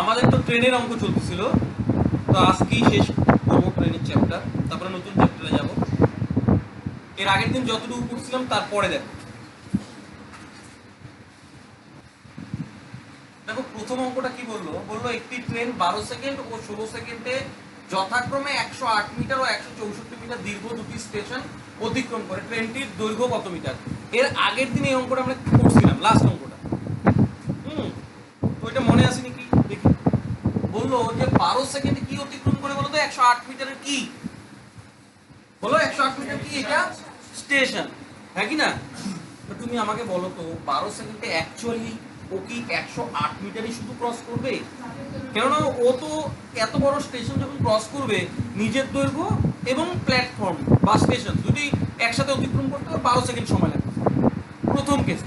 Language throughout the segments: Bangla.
আমাদের তো ট্রেনের অঙ্ক চলতেছিল। তো আজকেই শেষ করব ট্রেনের চ্যাপ্টার তারপরে নতুন চ্যাপ্টারে যাব। এর আগের দিন যতটুকু করছিলাম তারপরে দেখো। দেখো, প্রথম অঙ্কটা কি বলল? বলল, একটি ট্রেন বারো সেকেন্ড ও ষোলো সেকেন্ডে যথাক্রমে একশো আট মিটার ও একশো চৌষট্টি মিটার দীর্ঘ দুটি স্টেশন অতিক্রম করে। ট্রেনটির দৈর্ঘ্য কত মিটার? এর আগের দিন এই অঙ্কটা আমরা করছিলাম লাস্ট অঙ্কটা। হুম এটা মনে আসেনি বলল যে বারো সেকেন্ডে কি অতিক্রম করে বলো তো? একশো আট মিটারের কি? বলো, একশো আট মিটার কি এটা? স্টেশন। হ্যাঁ কি না? তুমি আমাকে বলো তো, বারো সেকেন্ডে অ্যাকচুয়ালি ও কি একশো আট মিটারই শুধু ক্রস করবে? কেননা ও তো এত বড় স্টেশন যখন ক্রস করবে, নিজের দৈর্ঘ্য এবং প্ল্যাটফর্ম বা স্টেশন দুটি একসাথে অতিক্রম করতে হবে বারো সেকেন্ড সময় লাগবে। প্রথম কেস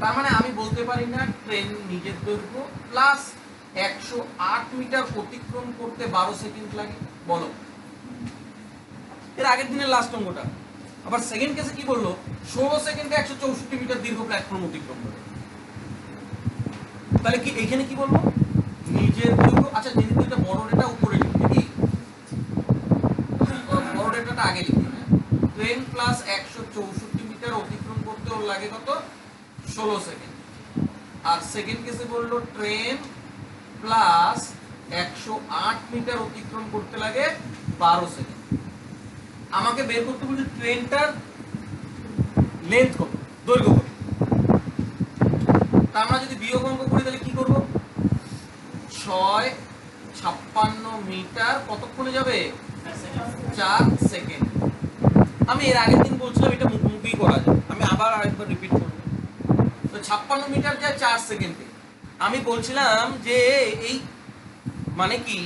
তার মানে আমি বলতে পারি না ট্রেন নিজের দৈর্ঘ্য প্লাস একশো আট মিটার অতিক্রম করতে বারো সেকেন্ড লাগে। বলো। এর আগের দিনের লাস্ট অঙ্কটা। আবার সেকেন্ড কেসে কি বলল? ষোলো সেকেন্ডে একশো চৌষট্টি মিটার দীর্ঘ প্ল্যাটফর্ম অতিক্রম করে। তাহলে কি এখানে কি বলব নিজের দৈর্ঘ্য আচ্ছা যেহেতু এটা বড় ডেটা উপরে লিখবে কি? বড় ডেটাটা আগে লিখবে ট্রেন প্লাস একশো চৌষট্টি মিটার অতিক্রম করতে ওর লাগে কত? ষোলো সেকেন্ড। আর সেকেন্ড কেসে বলল ট্রেন প্লাস একশো আট মিটার অতিক্রম করতে লাগে বারো সেকেন্ড। আমাকে বের করতে বলছে ট্রেনটার লেন্থ কত? দৈর্ঘ্য কত? তা আমরা যদি বিয়োগ অঙ্ক করি তাহলে কি করব? ছয় ছাপ্পান্ন মিটার কতক্ষণে যাবে? চার সেকেন্ড। আমি এর আগের দিন বলছিলাম এটা মুখোমুখি করা যায়। আমি আবার আরেকবার রিপিট করব। তো ছাপ্পান্ন মিটার যায় চার সেকেন্ডে। আমি বলছিলাম যে এই মানে কি,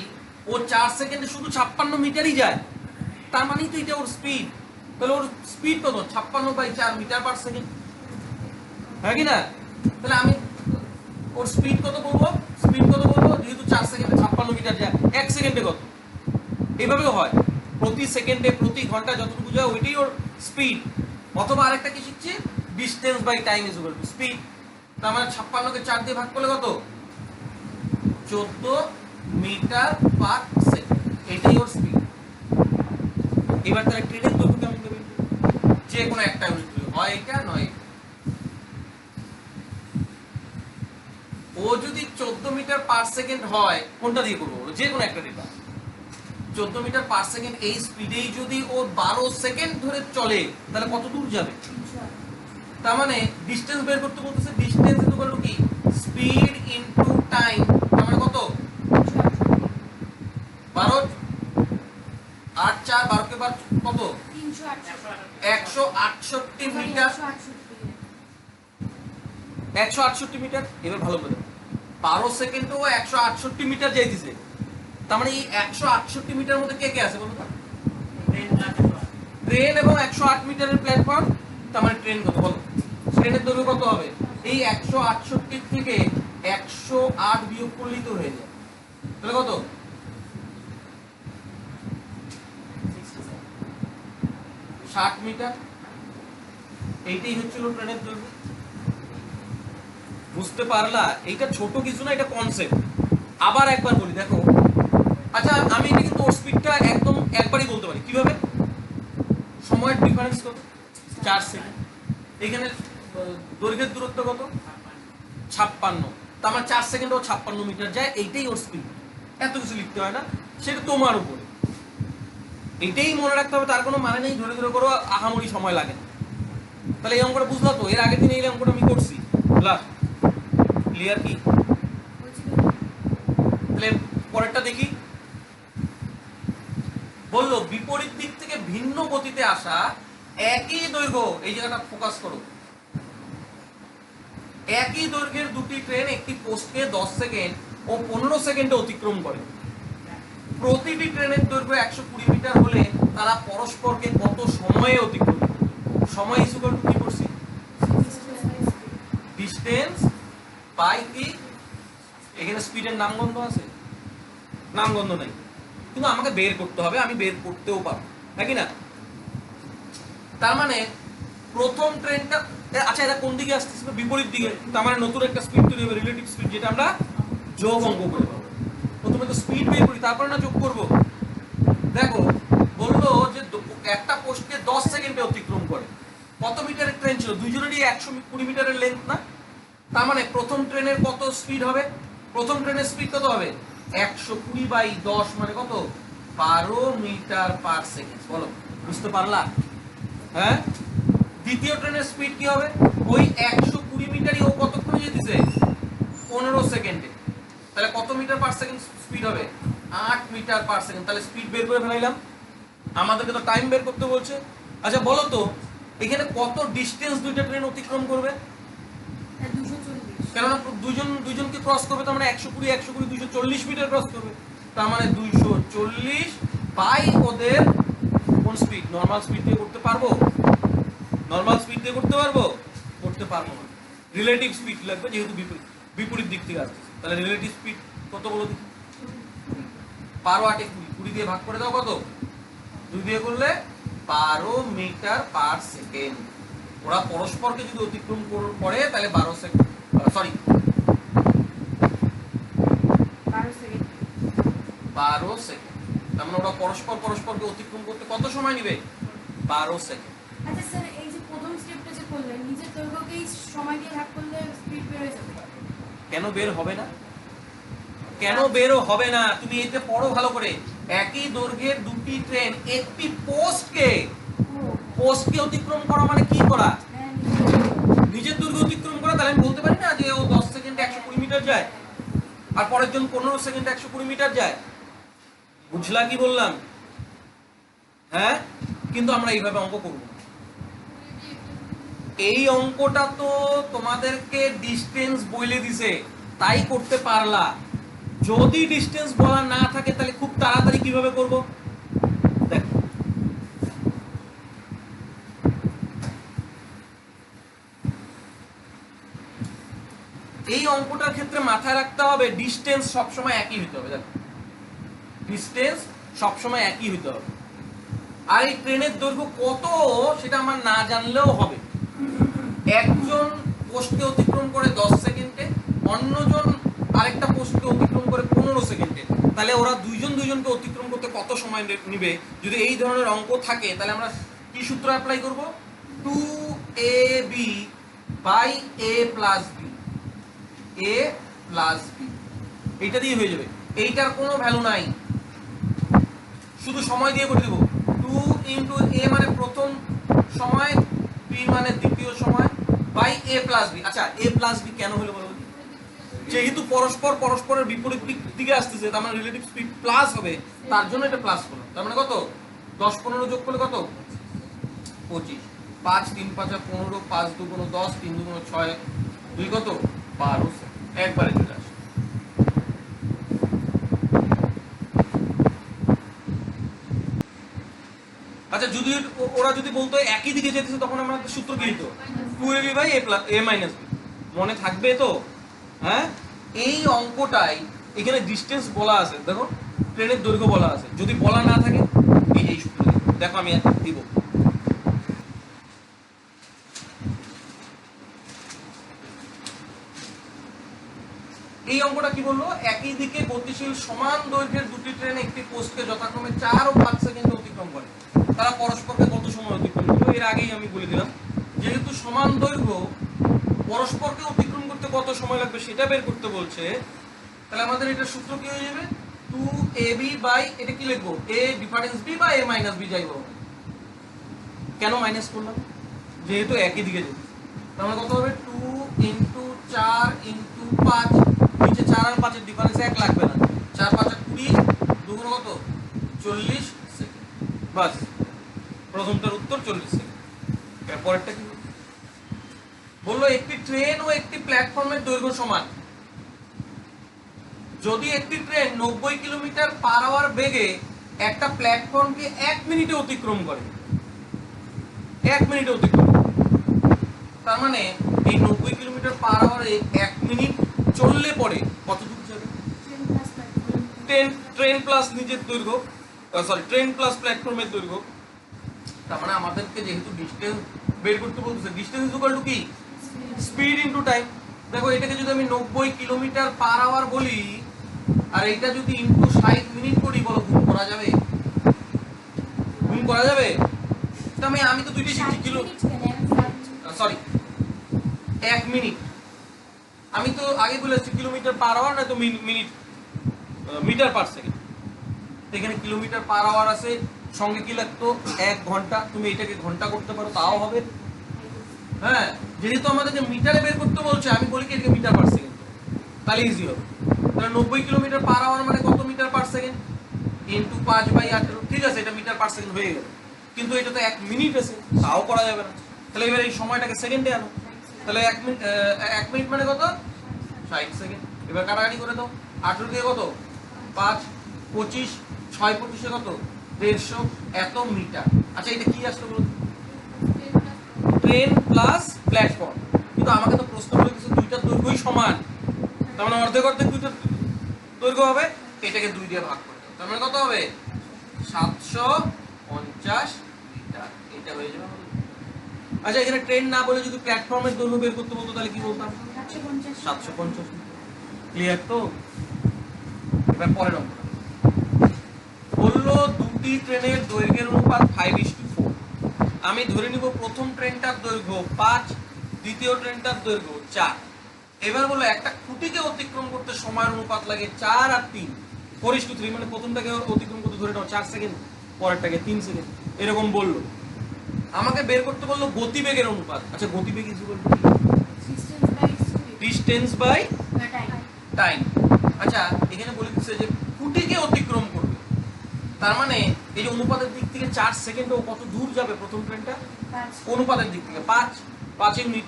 ও চার সেকেন্ডে শুধু ছাপ্পান্ন মিটারই যায়। তার মানেই তো এটা ওর স্পিড তাহলে ওর স্পিড কত? ছাপ্পান্ন বাই চার মিটার পার সেকেন্ড হ্যাঁ কি না? তাহলে আমি ওর স্পিড কত বলব? স্পিড কত বলব? যেহেতু চার সেকেন্ডে ছাপ্পান্ন মিটার যায়, এক সেকেন্ডে কত? এইভাবেও হয়। প্রতি সেকেন্ডে প্রতি ঘণ্টা যতটুকু যায়, ওইটাই ওর স্পিড অথবা আরেকটা কি শিখছি? Distance by time is equal to speed তার মানে ছাপ্পান্নকে চার দিয়ে ভাগ করলে কত? চোদ্দ মিটার পার সেকেন্ড। এটাই ওর স্পিড এবার তাহলে ট্রেনের দৈর্ঘ্য কেমন দেবে? যে কোনো একটা হয় এটা, নয় ও যদি চোদ্দ মিটার পার সেকেন্ড হয়, কোনটা দিয়ে করব? যে কোনো একটা ডেটা চোদ্দ মিটার পার সেকেন্ড এই স্পিডেই যদি ও বারো সেকেন্ড ধরে চলে, তাহলে কত দূর যাবে? তার মানে ডিস্টেন্স বের করতে বলতেছে ডিস্টেন্স ইকুয়াল টু কি? স্পিড ইনটু টাইম তার মানে কত? বারো আট চার বারোকে বার কত? একশো আটষট্টি মিটার। একশো আটষট্টি মিটার। এবার ভালো করে বারো সেকেন্ডেও একশো আটষট্টি মিটার যাইতেছে। তার মানে এই একশো আটষট্টি মিটার মধ্যে কে কে আছে বলতো ট্রেন এবং একশো আট মিটারের প্ল্যাটফর্ম তার মানে ট্রেন কত? বলো। ট্রেনের দৈর্ঘ্য কত হবে? এই একশো আটষট্টি থেকে একশো আট বিয়োগ করলেই তো হয়ে যায়। তাহলে কত? ষাট মিটার। এইটাই হচ্ছিল ট্রেনের দৈর্ঘ্য। বুঝতে পারলা? এইটা ছোট কিছু না, এটা কনসেপ্ট আবার একবার বলি, দেখো। আচ্ছা আমি এটা কিন্তু স্পিডটা একদম একবারই বলতে পারি। কীভাবে? সময়ের ডিফারেন্স কত? চার সেকেন্ড এখানে দৈর্ঘ্যের দূরত্ব কত? ছাপ্পান্ন। তার মানে চার সেকেন্ড ও ছাপ্পান্ন মিটার যায়, এইটাই ওর স্পিড এত কিছু লিখতে হয় না, সেটা তোমার উপরে। এটাই মনে রাখতে হবে, তার কোনো মানে নেই, ধরে ধরে করো, আহামরি সময় লাগে না। তাহলে এই অঙ্কটা বুঝলা তো? এর আগের দিন এই অঙ্কটা আমি করছি। লাস্ট ক্লিয়ার কি? তাহলে পরেরটা দেখি। বলল, বিপরীত দিক থেকে ভিন্ন গতিতে আসা একই দৈর্ঘ্য, এই জায়গাটা ফোকাস করো। একই দৈর্ঘ্যের দুটি ট্রেন একটি পোস্টকে দশ সেকেন্ড ও পনেরো সেকেন্ডে অতিক্রম করে। প্রতিটি ট্রেনের দৈর্ঘ্য একশো কুড়ি মিটার হলে তারা পরস্পরকে কত সময়ে অতিক্রম করে? সময় ইস্যুকাল কি করছি? ডিস্টেন্স বাই কি এখানে স্পিডের নামগন্ধ আছে? নামগন্ধ নেই। কিন্তু আমাকে বের করতে হবে, আমি বের করতেও পারব। নাকি না? তার মানে প্রথম ট্রেনটা আচ্ছা এটা কোন দিকে আসতেছে? বিপরীত দিকে। তার মানে নতুন একটা স্পিড তৈরি হবে রিলেটিভ স্পিড যেটা আমরা যোগ অঙ্ক করে পাবো। প্রথমে তো স্পিড বের করি, তারপরে না যোগ করব। দেখো, বলল যে একটা পোস্টকে দশ সেকেন্ডে অতিক্রম করে। কত মিটারের ট্রেন ছিল? দুজনেরই একশো কুড়ি মিটারের লেন্থ না? তার মানে প্রথম ট্রেনের কত স্পিড হবে? প্রথম ট্রেনের স্পিড কত হবে? একশো কুড়ি বাই দশ মানে কত? বারো মিটার পার সেকেন্ড বলো, বুঝতে পারলা? হ্যাঁ? দ্বিতীয় ট্রেনের স্পিড কি হবে? ওই একশো কুড়ি মিটারই ও কতক্ষণে যেতেছে? পনেরো সেকেন্ডে। তাহলে কত মিটার পার সেকেন্ড স্পিড হবে? আট মিটার পার সেকেন্ড তাহলে স্পিড বের করে ফেলাইলাম। আমাদেরকে তো টাইম বের করতে বলছে। আচ্ছা বলো তো এখানে কত ডিস্টেন্স দুইটা ট্রেন অতিক্রম করবে? দুশো চল্লিশ। কেননা দুজন দুজনকে ক্রস করবে তার মানে একশো কুড়ি একশো কুড়ি দুইশো চল্লিশ মিটার ক্রস করবে। তার মানে দুইশো চল্লিশ বাই ওদের কোন স্পিড নর্মাল স্পিড দিয়ে করতে পারব? নর্মাল স্পিড দিয়ে করতে পারব? করতে পারব না। রিলেটিভ স্পিড লাগবে যেহেতু বিপরীত দিক থেকে আসছে। তাহলে রিলেটিভ স্পিড কত বলো দেখি? বারো আটে কুড়ি কুড়ি দিয়ে ভাগ করে দাও কত? দুই দিয়ে করলে বারো মিটার পার সেকেন্ড। ওরা পরস্পরকে যদি অতিক্রম করে তাহলে বারো সেকেন্ড সরি বারো সেকেন্ড। বারো সেকেন্ড। তার মানে ওরা পরস্পর পরস্পরকে অতিক্রম করতে কত সময় নেবে? বারো সেকেন্ড। প্রথম স্টেপটা যে করলেন নিজের দৈর্ঘ্যকেই সময় দিয়ে ভাগ করলে স্পিড বের যাবে। কেন বের হবে না? কেন বেরো হবে না? তুমি এতে পড়ো ভালো করে। একই দৈর্ঘ্যের দুটি ট্রেন একটি পোস্টকে পোস্টকে অতিক্রম করা মানে কি করা? হ্যাঁ নিজের- দৈর্ঘ্য অতিক্রম করা তাহলে আমি বলতে পারি না যে ও দশ সেকেন্ডে একশো কুড়ি মিটার যায় আর পরের জন পনেরো সেকেন্ডে একশো কুড়ি মিটার যায়। বুঝলা কি বললাম? হ্যাঁ? কিন্তু আমরা এইভাবে অঙ্ক করব। এই অঙ্কটা তো তোমাদেরকে ডিস্টেন্স বলে দিছে, তাই করতে পারলা। যদি ডিস্টেন্স বলা না থাকে, তাহলে খুব তাড়াতাড়ি কীভাবে করব? এই অঙ্কটার ক্ষেত্রে মাথায় রাখতে হবে ডিস্টেন্স সবসময় একই হতে হবে, দেখো। ডিস্টেন্স সবসময় একই হতে হবে। আর এই ট্রেনের দৈর্ঘ্য কত, সেটা আমার না জানলেও হবে। একজন পোস্টকে অতিক্রম করে দশ সেকেন্ডে, অন্যজন আরেকটা পোস্টকে অতিক্রম করে পনেরো সেকেন্ডে। তাহলে ওরা দুইজন দুইজনকে অতিক্রম করতে কত সময় নিবে? যদি এই ধরনের অঙ্ক থাকে, তাহলে আমরা কি সূত্র অ্যাপ্লাই করব? Two A B by A plus B A plus B এইটা দিয়ে হয়ে যাবে। এইটার কোনো ভ্যালু নাই। শুধু সময় দিয়ে করে দেবো। টু ইন্টু এ মানে প্রথম সময় বি মানে দ্বিতীয় সময়। বাই এ প্লাস বি আচ্ছা এ প্লাস বি কেন হলো বলো? যেহেতু পরস্পর পরস্পরের বিপরীত দিক দিকে আসতেছে, তার মানে রিলেটিভ স্পিড প্লাস হবে, তার জন্য এটা প্লাস করলাম তার মানে কত? দশ পনেরো যোগ করলে কত? পঁচিশ। পাঁচ তিন পাঁচা পনেরো, পাঁচ দু কোনো দশ, তিন দু কোনো ছয়, দুই কত? বারো। একবারে চলে আসে। আচ্ছা যদি ওরা যদি বলতো একই দিকে যেতেছে, তখন আমরা সূত্র কি হতো two B by A plus A minus B. মনে থাকবে তো? হ্যাঁ? এই অঙ্কটাই এখানে ডিস্টেন্স বলা আছে। দেখো ট্রেনের দৈর্ঘ্য বলা আছে। যদি বলা না থাকে, এই যে সূত্র। দেখো। আমি দিব। এই অঙ্কটা কি বলল? একই দিকে গতিশীল সমান দৈর্ঘ্যের দুটি ট্রেন একটি পোস্টকে যথাক্রমে চার ও পাঁচ সেকেন্ডে অতিক্রম করে। তারা পরস্পরকে কত সময় অতিক্রম করবে এর আগেই আমি বলে দিলাম। যেহেতু সমান দৈর্ঘ্য, পরস্পরকে অতিক্রম করতে কত সময় লাগবে সেটা বের করতে বলছে, তাহলে আমাদের এটা সূত্র কি হয়ে যাবে? টু এ বি বাই এটা কি লিখব? এ ডিফারেন্স বি বা এ মাইনাস বি যাই বলো কেন মাইনাস করলাম? যেহেতু একই দিকে যেতে। তাহলে কত হবে? টু ইন্টু চার ইন্টু পাঁচ নিচে চার আর পাঁচের ডিফারেন্স এক লাগবে না। চার, পাঁচ আর কুড়ি, দুগুণ কত? চল্লিশ সেকেন্ড। বাস, প্রথমটার উত্তর চল্লিশ সেকেন্ড। পরেরটা কি? বলল? একটি ট্রেন ও একটি প্ল্যাটফর্মের দৈর্ঘ্য সমান। যদি একটি ট্রেন নব্বই কিলোমিটার পার আওয়ার বেগে একটা প্ল্যাটফর্মকে এক মিনিটে অতিক্রম করে। এক মিনিটে অতিক্রম তার মানে এই নব্বই কিলোমিটার পার আওয়ারে এক মিনিট চললে পরে কত দূর যাবে ট্রেন ট্রেন প্লাস নিজের দৈর্ঘ্য সরি ট্রেন প্লাস প্ল্যাটফর্মের দৈর্ঘ্য। তার মানে আমাদেরকে যেহেতু ডিস্টেন্স বের করতে বলতেছে ডিস্টেন্স ইকুয়াল টু কি? স্পিড ইনটু টাইম দেখো এটাকে যদি আমি নব্বই কিলোমিটার পার আওয়ার বলি আর এটা যদি ইনটু ষাট মিনিট করি বলো গুণ করা যাবে? গুণ করা যাবে? তো আমি আমি তো দুইটাই শিখছি কিলো সরি এক মিনিট আমি তো আগে বলেছি কিলোমিটার পার আওয়ার না তো মিনিট মিটার পার সেকেন্ড এখানে কিলোমিটার পার আওয়ার আছে সঙ্গে কি লাগতো? এক ঘণ্টা। তুমি এটাকে ঘণ্টা করতে পারো, তাও হবে। হ্যাঁ? যেহেতু আমাদেরকে মিটারে বের করতে বলছে, আমি বলি কি এটাকে মিটার পার সেকেন্ড। তাহলে ইজি হবে। তাহলে নব্বই কিলোমিটার পার আওয়ার মানে কত মিটার পার সেকেন্ড? ইন্টু পাঁচ বাই আঠেরো। ঠিক আছে, এটা মিটার পার সেকেন্ড হয়ে গেল। কিন্তু এটা তো এক মিনিট আছে, তাও করা যাবে না। তাহলে এবার এই সময়টাকে সেকেন্ডে আনো। তাহলে এক মিনিট এক মিনিট মানে কত? ষাট সেকেন্ড। এবার কাটাকাটি করে দাও। আঠেরো দিয়ে কত? পাঁচ, পঁচিশ, ছয় পঁচিশে কত? দেড়শো এত মিটার। আচ্ছা এটা কি আসলো বলুন? ট্রেন প্লাস প্ল্যাটফর্ম কিন্তু আমাকে তো প্রশ্ন করে দিচ্ছে দুইটার দৈর্ঘ্যই সমান। তার মানে অর্ধেক অর্ধেক দুইটার দৈর্ঘ্য হবে এটাকে দুই দিয়ে ভাগ করে দাও। তার মানে কত হবে? সাতশো পঞ্চাশ মিটার। এটা হয়ে যাবে আচ্ছা এখানে ট্রেন না বলে যদি প্ল্যাটফর্মের দৈর্ঘ্য বের করতে বলতো তাহলে কি বলতাম? সাতশো পঞ্চাশ। ক্লিয়ার তো? এবার পরের বলল দুটি ট্রেনের দৈর্ঘ্যের অনুপাত ফাইভ ইস টু ফোর আমি ধরে নিব প্রথম ট্রেনটার দৈর্ঘ্য পাঁচ দ্বিতীয় ট্রেনটার দৈর্ঘ্য চার। এবার বলো একটা খুঁটিকে অতিক্রম করতে সময়ের অনুপাত লাগে চার আর তিন। ফোর ইস টু থ্রি মানে প্রথমটাকে অতিক্রম করতে ধরে নাও চার সেকেন্ড পরেরটাকে তিন সেকেন্ড এরকম বলল। আমাকে বের করতে বলল গতিবেগের অনুপাত। আচ্ছা গতিবেগ is equal to distance by time আচ্ছা এখানে বলে দিচ্ছে যে খুঁটিকে অতিক্রম তার মানে এই যে অনুপাতের দিক থেকে চার সেকেন্ড ও কত দূর যাবে প্রথম ট্রেনটা অনুপাতের দিক থেকে পাঁচ পাঁচ ইউনিট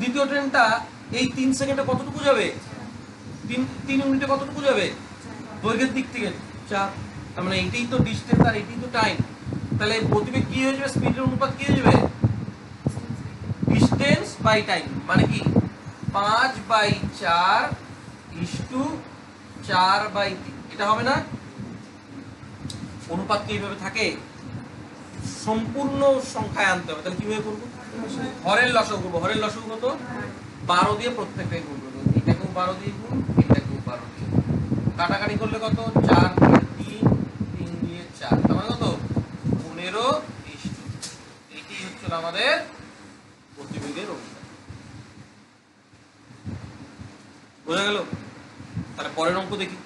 দ্বিতীয় ট্রেনটা এই তিন সেকেন্ডে কতটুকু যাবে? তিন তিন ইউনিটে কতটুকু যাবে? দৈর্ঘ্যের দিক থেকে চার। তার মানে এইটাই তো ডিস্টেন্স আর এইটাই তো টাইম তাহলে গতিবেগ কি হয়ে যাবে? স্পিডের অনুপাত কি হয়ে যাবে? ডিস্টেন্স বাই টাইম মানে কি? পাঁচ বাই চার ইস টু চার বাই তিন। এটা হবে না? অনুপাত কি এইভাবে থাকে? সম্পূর্ণ সংখ্যায় আনতে হবে। তাহলে কীভাবে করব? হরের লসক করব। হরের লসক কত? বারো দিয়ে প্রত্যেকটাই গুণ করব। এটাকেও বারো দিয়ে গুণ এটাকেও বারো দিয়ে কাটাকাটি করলে কত? চার দিয়ে তিন তিন দিয়ে চার। তার মানে কত? পনেরো এটি হচ্ছে আমাদের গতিবেগের অনুপাত। বোঝা গেল? তাহলে পরের অঙ্ক দেখি।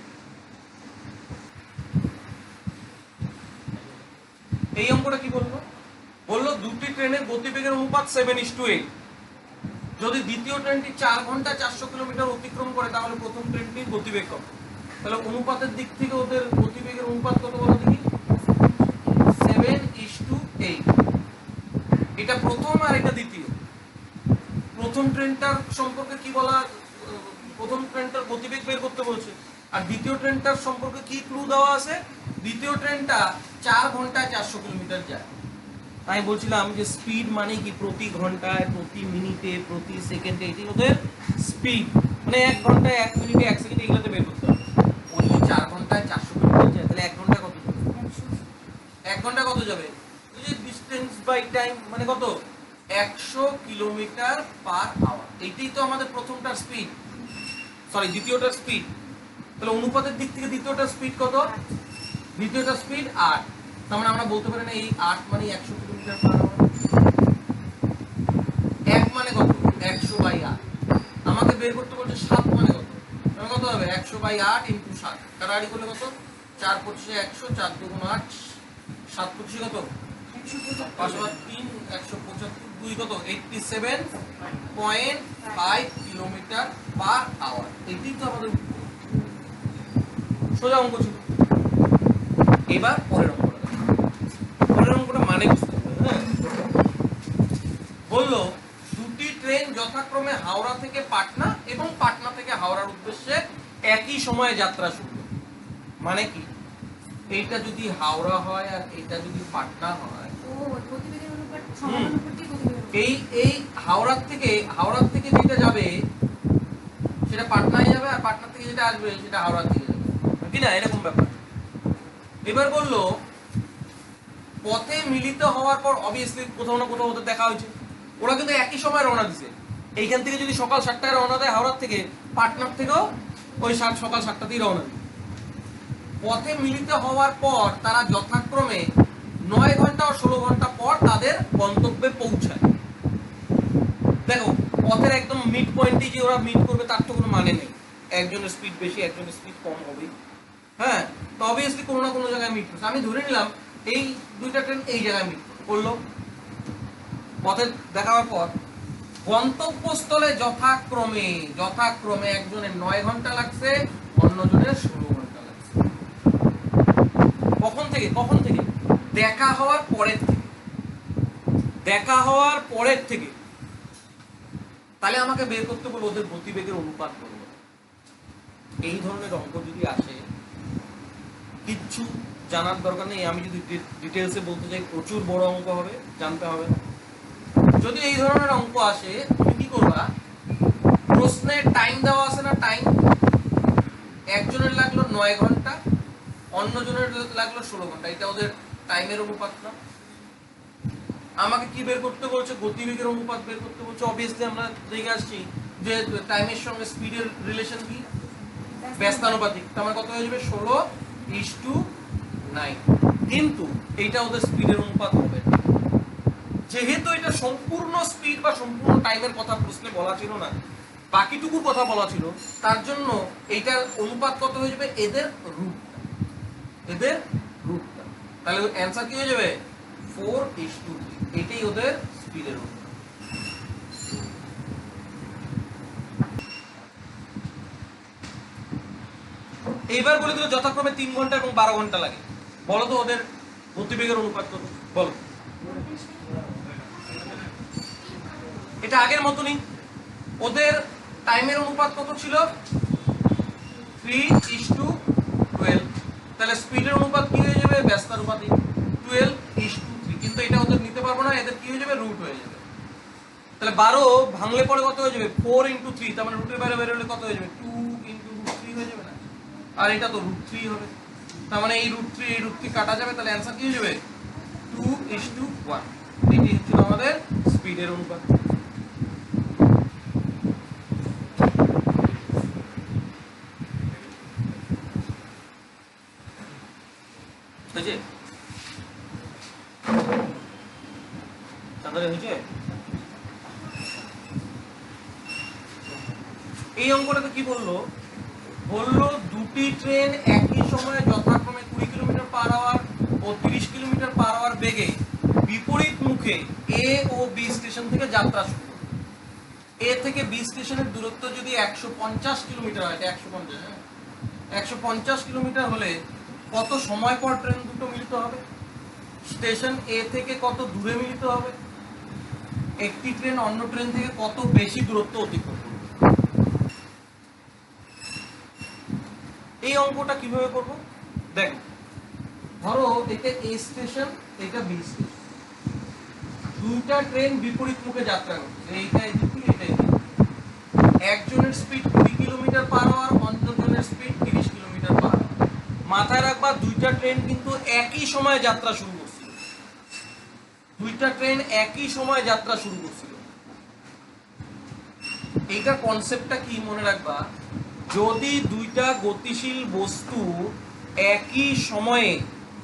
এই অঙ্কটা কি বলব বলল দুটি ট্রেনের গতিবেগের অনুপাত সেভেন ইস টু এইট যদি দ্বিতীয় ট্রেনটি চার ঘণ্টা চারশো কিলোমিটার অতিক্রম করে, তাহলে প্রথম ট্রেনটির গতিবেগ কত তাহলে অনুপাতের দিক থেকে ওদের গতিবেগের অনুপাত কত বলো দেখি? সেভেন ইস টু এইট এটা প্রথম আর এটা দ্বিতীয়। প্রথম ট্রেনটার সম্পর্কে কি বলা প্রথম ট্রেনটার গতিবেগ বের করতে বলছে। আর দ্বিতীয় ট্রেনটার সম্পর্কে কি ক্লু দেওয়া আছে? দ্বিতীয় ট্রেনটা চার ঘন্টায় চারশো কিলোমিটার যায়। তাই বলছিলাম যে স্পিড মানে কি? প্রতি ঘন্টায়, প্রতি মিনিটে প্রতি সেকেন্ডে এটি ওদের স্পিড মানে এক ঘন্টায় এক মিনিটে এক সেকেন্ডে এগুলোতে বের করতে হবে। ওই চার ঘন্টায় চারশো কিলোমিটার যায়। তাহলে এক ঘণ্টা কত? যাবে এক ঘণ্টা কত যাবে? ডিস্টেন্স বাই টাইম মানে কত? একশো কিলোমিটার পার আওয়ার এইটাই তো আমাদের প্রথমটার স্পিড সরি দ্বিতীয়টার স্পিড তাহলে অনুপাতের দিক থেকে দ্বিতীয়টার স্পিড কত? দ্বিতীয়টার স্পিড আট। তার মানে আমরা বলতে পারি না এই আট মানে একশো কিলোমিটার পার এক মানে কত? একশো বাই আট। আমাকে বের করতে বলছে সাত মানে কত? কত হবে? একশো বাই আট ইন্টু সাত। কাটাকাটি করলে কত? চার পঁচিশে একশো, চার দুগুণ আট, সাত পঁচিশে কত? পাঁচশো তিন একশো পঁচাত্তর, দুই কত? Eighty seven point five kilometre per hour এটাই তো আমাদের সোজা অঙ্ক ছিল। এবার পরের অঙ্কটা দেখো। পরের অঙ্কটা মানে বুঝতে হবে হ্যাঁ বলল দুটি ট্রেন যথাক্রমে হাওড়া থেকে পাটনা এবং পাটনা থেকে হাওড়ার উদ্দেশ্যে একই সময়ে যাত্রা শুরু। মানে কি? এইটা যদি হাওড়া হয় আর এটা যদি পাটনা হয়। এই এই হাওড়ার থেকে হাওড়ার থেকে যেটা যাবে সেটা পাটনায় যাবে আর পাটনা থেকে যেটা আসবে সেটা হাওড়ার দিকে যাবে। কি না? এরকম ব্যাপার। এবার বলল পথে মিলিত হওয়ার পর অবভিয়াসলি কোথাও না কোথাও ওদের দেখা হয়েছে। ওরা কিন্তু একই সময় রওনা দিছে। এইখান থেকে যদি সকাল সাতটায় রওনা দেয় হাওড়ার থেকে, পাটনার থেকেও ওই সাত সকাল সাতটাতেই রওনা দেয়। পথে মিলিত হওয়ার পর তারা যথাক্রমে নয় ঘণ্টা ও ষোলো ঘণ্টা পর তাদের গন্তব্যে পৌঁছায়। দেখো, পথের একদম মিড পয়েন্টে যে ওরা মিট করবে, তার তো কোনো মানে নেই। একজনের স্পিড বেশি, একজনের স্পিড কম হবে। হ্যাঁ তো অবভিয়াসলি কোনো না কোনো জায়গায় মিট করছে। আমি ধরে নিলাম এই দুইটা ট্রেন এই জায়গায় মিট করল। পথে দেখা হওয়ার পর গন্তব্যস্থলে যথাক্রমে যথাক্রমে একজনের নয় ঘণ্টা লাগছে, অন্যজনের ষোলো ঘণ্টা লাগছে। কখন থেকে? কখন থেকে? দেখা হওয়ার পরের থেকে। দেখা হওয়ার পরের থেকে। তাহলে আমাকে বের করতে বলব ওদের গতিবেগের অনুপাত করব এই ধরনের অঙ্ক যদি আসে, কিচ্ছু জানার দরকার নেই। আমি যদি ডিটেলসে বলতে চাই প্রচুর বড় অঙ্ক হবে জানতে হবে। না যদি এই ধরনের অঙ্ক আসে তুমি কি করবা? প্রশ্নে টাইম দেওয়া আছে না টাইম একজনের লাগল নয় ঘণ্টা অন্যজনের লাগল ষোলো ঘণ্টা। এটা ওদের টাইমের অনুপাত না। আমাকে কি বের করতে বলছে? গতিবেগের অনুপাত বের করতে বলছে। অবভিয়াসলি আমরা দেখে আসছি যে টাইমের সঙ্গে স্পিডের রিলেশন কি? ব্যস্তানুপাতিক। তার আমার কত হয়ে যাবে? ষোলো ইস টু নাইন কিন্তু এইটা ওদের স্পিডের অনুপাত হবে। যেহেতু এটা সম্পূর্ণ স্পিড বা সম্পূর্ণ টাইমের কথা প্রশ্নে বলা ছিল না, বাকিটুকুর কথা বলা ছিল, তার জন্য এইটার অনুপাত কত হয়ে যাবে? এদের রুটটা এদের রুটটা তাহলে অ্যান্সার কি হয়ে যাবে? ফোর ইস টু এটাই ওদের স্পিডের অনুপাত। এইবার বলে দিল যথাক্রমে তিন ঘণ্টা এবং বারো ঘণ্টা লাগে। বলো তো ওদের গতিবেগের অনুপাত কত? বলো। এটা আগের মতনই। ওদের টাইমের অনুপাত কত ছিল? থ্রি ইস টু টুয়েলভ তাহলে স্পিডের অনুপাত কি হয়ে যাবে? ব্যস্তানুপাতিক টুয়েলভ ইস টু থ্রি কিন্তু এটা ওদের নিতে পারব না, এদের কি হয়ে যাবে? রুট হয়ে যাবে। তাহলে বারো ভাঙলে পরে কত হয়ে যাবে? ফোর ইন্টু থ্রি তার মানে রুটের বাইরে বেরোলে কত হয়ে যাবে? টু ইন্টু রুট থ্রি হয়ে যাবে না। আর এটা তো রুট থ্রি হবে। তার মানে এই রুট থ্রি এই রুট থ্রি কাটা যাবে, তাহলে অ্যান্সার কি যাবে? টু ইস টু ওয়ান এটি আমাদের স্পিডের অনুপাত। হয়েছে? তাড়াতাড়ি হয়েছে? এই অঙ্কটাতে কি বলল? বলল দুটি ট্রেন একই সময়ে যথাক্রমে কুড়ি কিলোমিটার পার আওয়ার ও তিরিশ কিলোমিটার পার আওয়ার বেগে, বিপরীত মুখে এ ও বি স্টেশন থেকে যাত্রা শুরু। এ থেকে বি স্টেশনের দূরত্ব যদি একশো পঞ্চাশ কিলোমিটার হয় একশো পঞ্চাশ একশো পঞ্চাশ কিলোমিটার হলে কত সময় পর ট্রেন দুটো মিলিত হবে? স্টেশন এ থেকে কত দূরে মিলিত হবে? একটি ট্রেন অন্য ট্রেন থেকে কত বেশি দূরত্ব অতিক্রম করবে? এই অঙ্কটা কীভাবে করব? দেখো, ধরো এটা এ স্টেশন এটা বি স্টেশন দুইটা ট্রেন বিপরীত মুখে যাত্রা করছে। এইটা এদিক এটা এদিক। একজনের স্পিড কুড়ি কিলোমিটার পার আওয়ার অন্যজনের স্পিড তিরিশ কিলোমিটার পার মাথায় রাখবা, দুইটা ট্রেন কিন্তু একই সময় যাত্রা শুরু করছিল। দুইটা ট্রেন একই সময় যাত্রা শুরু করছিল। এইটার কনসেপ্টটা কি মনে রাখবা? যদি দুইটা গতিশীল বস্তু একই সময়ে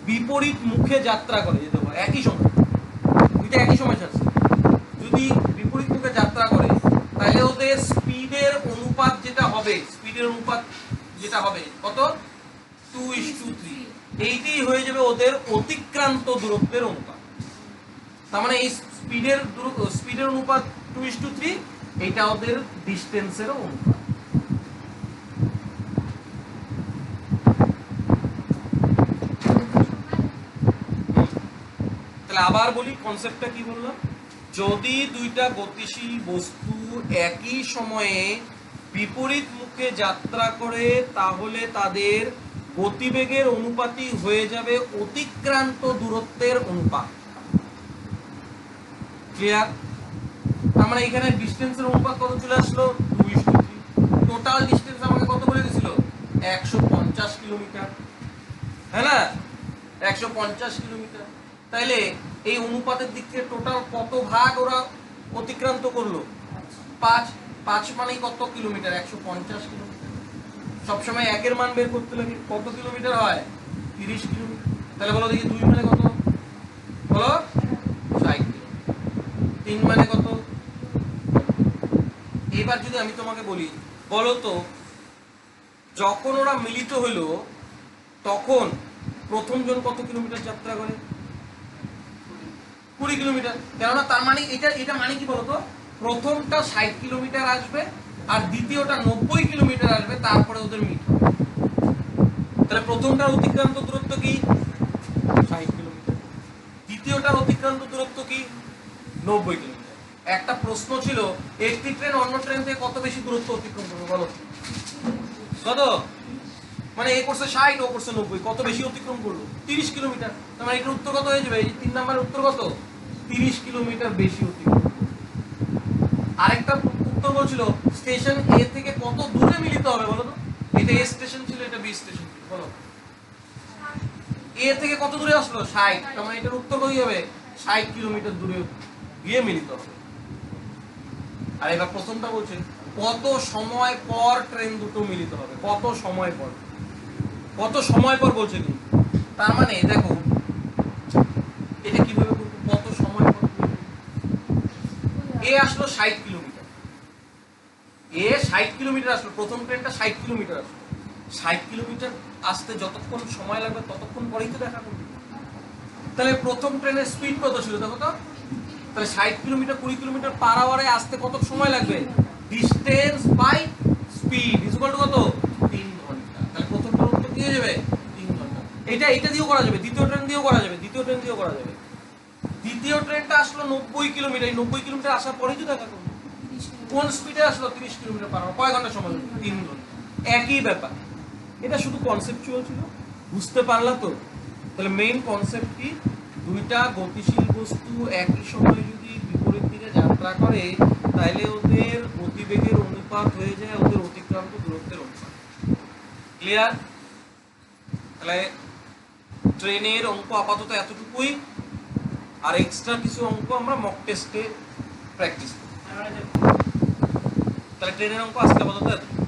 বিপরীত মুখে যাত্রা করে যেতে পারে একই সময়, দুইটা একই সময় ছাড়ছে যদি বিপরীত মুখে যাত্রা করে, তাহলে ওদের স্পিডের অনুপাত যেটা হবে, স্পিডের অনুপাত যেটা হবে, কত? টু ইস টু থ্রি এইটাই হয়ে যাবে ওদের অতিক্রান্ত দূরত্বের অনুপাত। তার মানে এই স্পিডের স্পিডের অনুপাত টু ইস টু থ্রি এটা ওদের ডিস্টেন্সেরও অনুপাত। তাহলে আবার বলি কনসেপ্টটা কি বললাম যদি দুইটা গতিশীল বস্তু একই সময়ে বিপরীত মুখে যাত্রা করে, তাহলে তাদের গতিবেগের অনুপাতই হয়ে যাবে অতিক্রান্ত দূরত্বের অনুপাত। ক্লিয়ার তার মানে এখানে ডিস্টেন্সের অনুপাত কত চলে আসলো? দুই টোটাল ডিস্টেন্স আমাকে কত বলে দিছিল একশো পঞ্চাশ কিলোমিটার। হ্যাঁ না? একশো পঞ্চাশ কিলোমিটার। তাইলে এই অনুপাতের দিক থেকে টোটাল কত ভাগ ওরা অতিক্রান্ত করল? পাঁচ। পাঁচ মানেই কত কিলোমিটার? একশো পঞ্চাশ কিলোমিটার সবসময় একের মান বের করতে লাগে। কত কিলোমিটার হয়? তিরিশ কিলোমিটার তাহলে বলো দেখি দুই মানে কত? বলো? ষাট তিন মানে কত? এবার যদি আমি তোমাকে বলি, বলো তো, যখন ওরা মিলিত হইল, তখন প্রথমজন কত কিলোমিটার যাত্রা করে? কুড়ি কিলোমিটার। কেননা তার মানে এটা এটা মানে কি বলতো? প্রথমটা ষাট কিলোমিটার আসবে আর দ্বিতীয়টা নব্বই কিলোমিটার আসবে তারপরে ওদের মিট তাহলে প্রথমটার অতিক্রান্ত দূরত্ব কি? ষাট কিলোমিটার। দ্বিতীয়টার অতিক্রান্ত দূরত্ব কি? নব্বই কিলোমিটার। একটা প্রশ্ন ছিল একটি ট্রেন অন্য ট্রেন থেকে কত বেশি দূরত্ব অতিক্রম করবে বলো? কত? মানে এ করছে ষাট ও করছে নব্বই কত বেশি অতিক্রম করল? তিরিশ কিলোমিটার। তার মানে এটার উত্তর কত হয়ে যাবে? তিন নাম্বারের উত্তর কত? তিরিশ কিলোমিটার বেশি অতিক্রম আরেকটা উত্তর বলছিল স্টেশন এ থেকে কত দূরে মিলিত হবে বলো তো? এটা এ স্টেশন ছিল, এটা বি স্টেশন বলো। এ থেকে কত দূরে আসলো? ষাট। তার মানে এটার উত্তর কই হবে ষাট কিলোমিটার দূরে গিয়ে মিলিত হবে। আর এবার প্রথমটা বলছে, কত সময় পর ট্রেন দুটো মিলিত হবে? কত সময় পর? কত সময় পর বলছে তার মানে দেখো, এটা কীভাবে করব কত সময় পর এ আসলো ষাট কিলোমিটার। এ ষাট কিলোমিটার আসলো, প্রথম ট্রেনটা ষাট কিলোমিটার আসলো। ষাট কিলোমিটার আসতে যতক্ষণ সময় লাগবে ততক্ষণ পরেই তো দেখা করবে। তাহলে প্রথম ট্রেনের স্পিড কত ছিল দেখো তো? তাহলে ষাট কিলোমিটার, কুড়ি কিলোমিটার পার আওয়ারে আসতে কত সময় লাগবে? ডিস্টেন্স বাই স্পিড টু কত? তিন ঘণ্টা। তাহলে প্রথমটা উত্তর দিয়ে যাবে তিন ঘণ্টা। এটা এটা দিয়েও করা যাবে, দ্বিতীয় ট্রেন দিয়েও করা যাবে, দ্বিতীয় ট্রেন দিয়েও করা যাবে। দ্বিতীয় ট্রেনটা আসলো নব্বই কিলোমিটার, এই নব্বই কিলোমিটার আসার পরেই তো দেখা করবে কোন স্পিডে আসলো? তিরিশ কিলোমিটার পার কয় ঘণ্টা সময় তিন ঘণ্টা। একই ব্যাপার। এটা শুধু কনসেপচুয়াল ছিল। বুঝতে পারলা তো? তাহলে মেইন কনসেপ্ট কি? দুইটা গতিশীল বস্তু একই সময় যদি বিপরীত দিকে যাত্রা করে তাহলে ওদের গতিবেগের অনুপাত হয়ে যায় ওদের অতিক্রান্ত দূরত্বের অনুপাত। ক্লিয়ার তাহলে ট্রেনের অঙ্ক আপাতত এতটুকুই। আর এক্সট্রা কিছু অঙ্ক আমরা মক টেস্টে প্র্যাকটিস করি। তাহলে ট্রেনের অঙ্ক আজকে এতটুকু